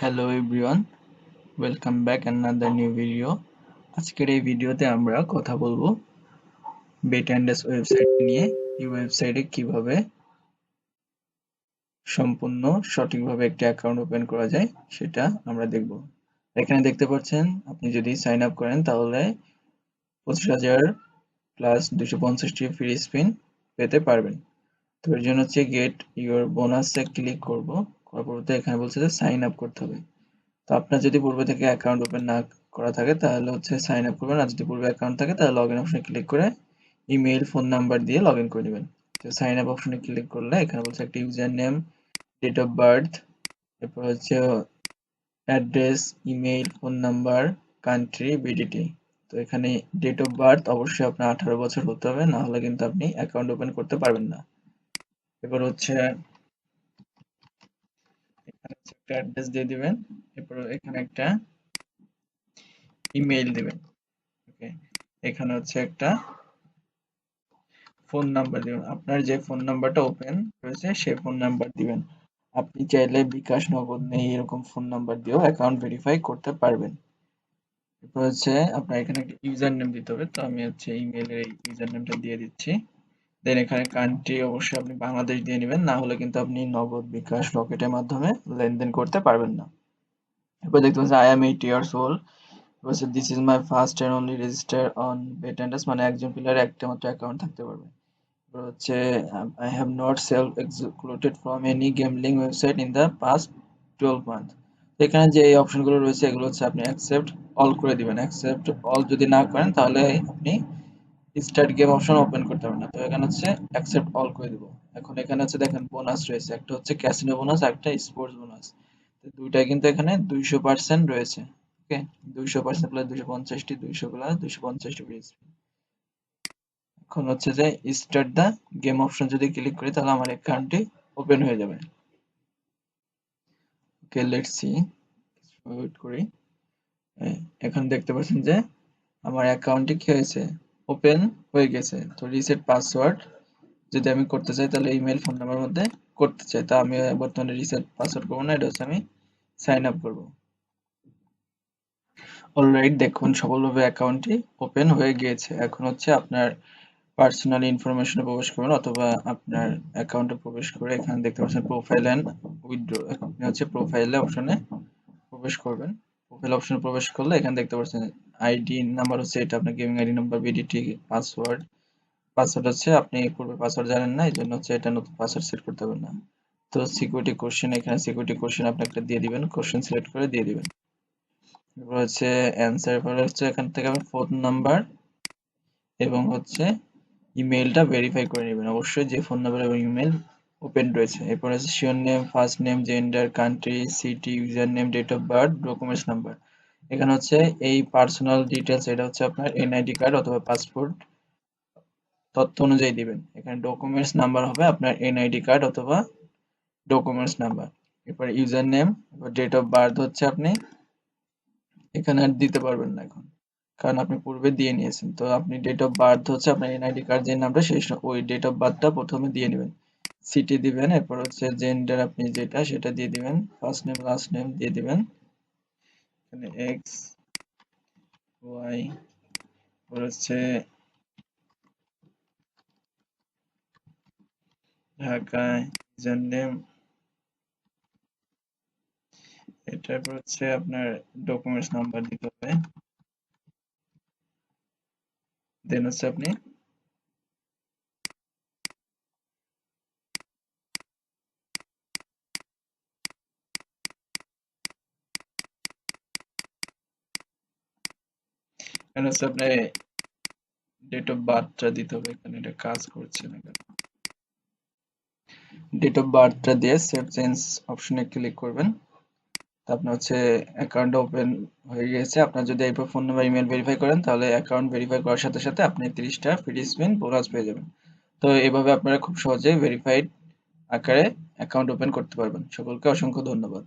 Hello everyone welcome back another new video আজকের এই ভিডিওতে আমরা কথা বলব বেটান্ডাস ওয়েবসাইট নিয়ে। এই ওয়েবসাইটে কীভাবে সম্পূর্ণ সঠিকভাবে একটি অ্যাকাউন্ট ওপেন করা যায়, সেটা আমরা দেখব। এখানে দেখতে পাচ্ছেন, আপনি যদি সাইন আপ করেন, তাহলে পঁচিশ হাজার প্লাস দুশো পঞ্চাশটি ফ্রি স্পিন পেতে পারবেন। তো এর জন্য হচ্ছে গেট ইউর বোনাসে ক্লিক করব। করার পরবর্তী এখানে বলছে যে সাইন আপ করতে হবে। তো আপনার যদি পূর্বে থেকে অ্যাকাউন্ট ওপেন না করা থাকে, তাহলে হচ্ছে সাইন আপ করবেন। আর যদি পূর্বে অ্যাকাউন্ট থাকে, তাহলে লগ ইন অপশনে ক্লিক করে ইমেইল ফোন নাম্বার দিয়ে লগ ইন করে নেবেন। তো সাইন আপ অপশনে ক্লিক করলে এখানে বলছে একটা user name date of birth এরপর হচ্ছে address email phone number country BDT তো এখানে ডেট অফ বার্থ অবশ্যই আপনার আঠারো বছর হতে হবে, না হলে কিন্তু আপনি অ্যাকাউন্ট ওপেন করতে পারবেন না। এবার হচ্ছে অ্যাড্রেস দিয়ে দিবেন, এরপর এখানে একটা ইমেইল দিবেন ওকে এখানে হচ্ছে একটা ফোন নাম্বার দিবেন। আপনার যে ফোন নাম্বারটা ওপেন রয়েছে, সেই ফোন নাম্বার দিবেন। আপনি চাইলে বিকাশ নগদ নেই, এরকম ফোন নাম্বার দিয়েও অ্যাকাউন্ট ভেরিফাই করতে পারবেন। এরপর হচ্ছে আপনার এখানে একটা ইউজার নেম দিতে হবে, তো আমি হচ্ছে ইমেইলের ইউজার নেমটা দিয়ে দিচ্ছি। দেন এখানে কান্ট্রি অবশ্যই আপনি বাংলাদেশ দিয়ে নেবেন, না হলে কিন্তু আপনি নগদ বিকাশ রকেটের মাধ্যমে লেনদেন করতে পারবেন না। এরপর দেখতে পাচ্ছেন I am eight years old বলছে this is my first and only register on Betandreas মানে একজন প্লেয়ার একটা মাত্র অ্যাকাউন্ট থাকতে পারবে। হচ্ছে I have not self excluded from any gambling website in the past twelve month এখানে যে এই অপশনগুলো রয়েছে, এগুলো হচ্ছে আপনি অ্যাকসেপ্ট অল করে দিবেন। অ্যাকসেপ্ট অল যদি না করেন, তাহলে আপনি স্টার্ট গেম অপশন ওপেন করতে পারবেন না। তো এখানে হচ্ছে অ্যাকসেপ্ট অল করে দিব। এখন এখানে হচ্ছে দেখেন বোনাস রয়েছে। একটা হচ্ছে ক্যাসিনো বোনাস একটা স্পোর্টস বোনাস তো দুইটাই কিন্তু এখানে দুইশো পার্সেন্ট রয়েছে। ওকে? দুইশো পার্সেন্ট প্লাস দুইশো পঞ্চাশটি, দুইশো প্লাস দুইশো পঞ্চাশটি এখন হচ্ছে যে স্টার্ট দা গেম অপশন যদি ক্লিক করি, তাহলে আমার অ্যাকাউন্টটি ওপেন হয়ে যাবে। ওকে লেটস সি ওয়েট করি। এখন দেখতে পাচ্ছেন যে আমার অ্যাকাউন্টটি কি হয়েছে? ওপেন হয়ে গেছে। তো রিসেট পাসওয়ার্ড যদি আমি করতে চাই, তাহলে ইমেল ফোন নাম্বার মধ্যে করতে চাই। তা আমি বর্তমানে রিসেট পাসওয়ার্ড করব না, এটা হচ্ছে আমি সাইন আপ করব। অলরাইট দেখুন, সফলভাবে অ্যাকাউন্টটি ওপেন হয়ে গিয়েছে। এখন হচ্ছে আপনার পার্সোনাল ইনফরমেশনে প্রবেশ করবেন, অথবা আপনার অ্যাকাউন্টে প্রবেশ করে এখানে দেখতে পাচ্ছেন প্রোফাইল অ্যান্ড উইথড্র আপনি হচ্ছে প্রোফাইলে অপশনে প্রবেশ করবেন। প্রোফাইল অপশনে প্রবেশ করলে এখানে দেখতে পাচ্ছেন আইডি নাম্বার হচ্ছে এটা, আপনার gaming ID number BDT password password হচ্ছে আপনি পূর্বে পাসওয়ার্ড জানেন না এই জন্য হচ্ছে এটা নতুন পাসওয়ার্ড সেট করতে হবে না। তো সিকিউরিটি কোশ্চেন এখানে সিকিউরিটি কোশ্চেন আপনি একটা দিয়ে দিবেন কোশ্চেন সিলেক্ট করে দিয়ে দিবেন। এরপর হচ্ছে অ্যান্সার পরে হচ্ছে এখান থেকে আপনি ফোন নাম্বার এবং হচ্ছে ইমেলটা ভেরিফাই করে নেবেন। অবশ্যই যে ফোন নাম্বার এবং ইমেল ওপেন রয়েছে। এরপর হচ্ছে surname first name gender country city user name date of birth documents number এখানে হচ্ছে এই পার্সোনাল ডিটেলস এটা হচ্ছে আপনার এনআইডি কার্ড অথবা পাসপোর্ট তথ্য অনুযায়ী দিবেন। এখানে ডকুমেন্টস নাম্বার হবে আপনার এনআইডি কার্ড অথবা ডকুমেন্টস নাম্বার এরপর user name date of birth হচ্ছে আপনি। এখানে আর দিতে পারবেন না এখন, কারণ আপনি পূর্বে দিয়ে নিয়েছেন। তো আপনি ডেট অফ বার্থ হচ্ছে আপনার এনআইডি কার্ড যে নামটা, সেই ওই ডেট অফ বার্থটা প্রথমে দিয়ে নেবেন। সিটি দিবেন, এরপর হচ্ছে জেন্ডার আপনি যেটা, সেটা দিয়ে দিবেন। ফার্স্ট নেম লাস্ট নেম দিয়ে দিবেন। এখানে এক্স ওয়াই হচ্ছে ঢাকায় নেম এটার পর হচ্ছে আপনার ডকুমেন্টস নাম্বার দিতে হবে। দেন হচ্ছে আপনি এখানে হচ্ছে ডেট অফ বার্থটা দিতে হবে, এখানে এটা কাজ করছে না কেন? ডেট অফ বার্থটা দিয়ে সেভ চেঞ্জ অপশনে ক্লিক করবেন। আপনার হচ্ছে অ্যাকাউন্ট ওপেন হয়ে গেছে। আপনার যদি এই ফোন নাম্বার ইমেল ভেরিফাই করেন, তাহলে অ্যাকাউন্ট ভেরিফাই করার সাথে সাথে আপনি তিরিশটা ফ্রি স্পিন বোনাস পেয়ে যাবেন। তো এইভাবে আপনারা খুব সহজেই ভেরিফাইড আকারে অ্যাকাউন্ট ওপেন করতে পারবেন। সকলকে অসংখ্য ধন্যবাদ।